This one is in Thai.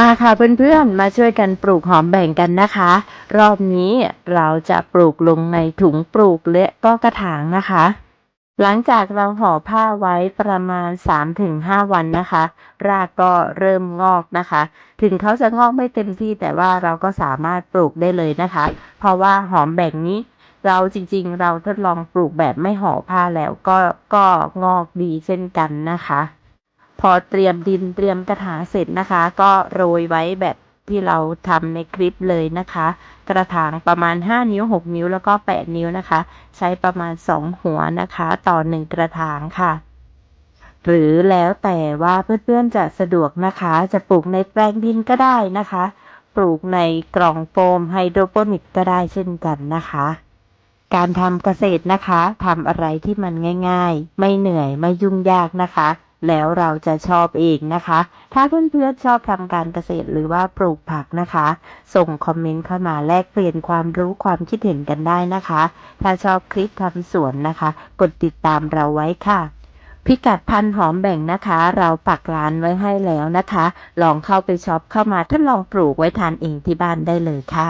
มาค่ะเพื่อนๆ มาช่วยกันปลูกหอมแบ่งกันนะคะ รอบนี้เราจะปลูกลงในถุงปลูกและก็กระถางนะคะ หลังจากเราห่อผ้าไว้ประมาณ 3-5 วันนะคะ รากก็เริ่มงอกนะคะ ถึงเขาจะงอกไม่เต็มที่แต่ว่าเราก็สามารถปลูกได้เลยนะคะ เพราะว่าหอมแบ่งนี้เราจริงๆ เราทดลองปลูกแบบไม่ห่อผ้าแล้วก็ก็งอกดีเช่นกันนะคะ พอเตรียมดินเตรียมกระถางเสร็จนะคะ ก็โรยไว้แบบที่เราทำในคลิปเลยนะคะ กระถางประมาณ 5 นิ้ว 6 นิ้วแล้วก็ 8 นิ้วนะคะ ใช้ประมาณ 2 หัวนะคะ ต่อ 1 กระถางค่ะ หรือแล้วแต่ว่าเพื่อนๆจะสะดวกนะคะ จะปลูกในแปลงดินก็ได้นะคะ ปลูกในกล่องโฟมไฮโดรโปนิกก็ได้เช่นกันนะคะ การทำเกษตรนะคะทำอะไรที่มันง่าย ๆ ไม่เหนื่อยไม่ยุ่งยากนะคะ แล้วเราจะชอบเองนะคะ ถ้าเพื่อนๆชอบทำการเกษตรหรือว่าปลูกผักนะคะ ส่งคอมเมนต์เข้ามาแลกเปลี่ยนความรู้ความคิดเห็นกันได้นะคะ ถ้าชอบคลิปทำสวนนะคะ กดติดตามเราไว้ค่ะพิกัดพันหอมแบ่งนะคะ เราปักร้านไว้ให้แล้วนะคะ ลองเข้าไปช็อปเข้ามาทดลองปลูกไว้ทานเองที่บ้านได้เลยค่ะ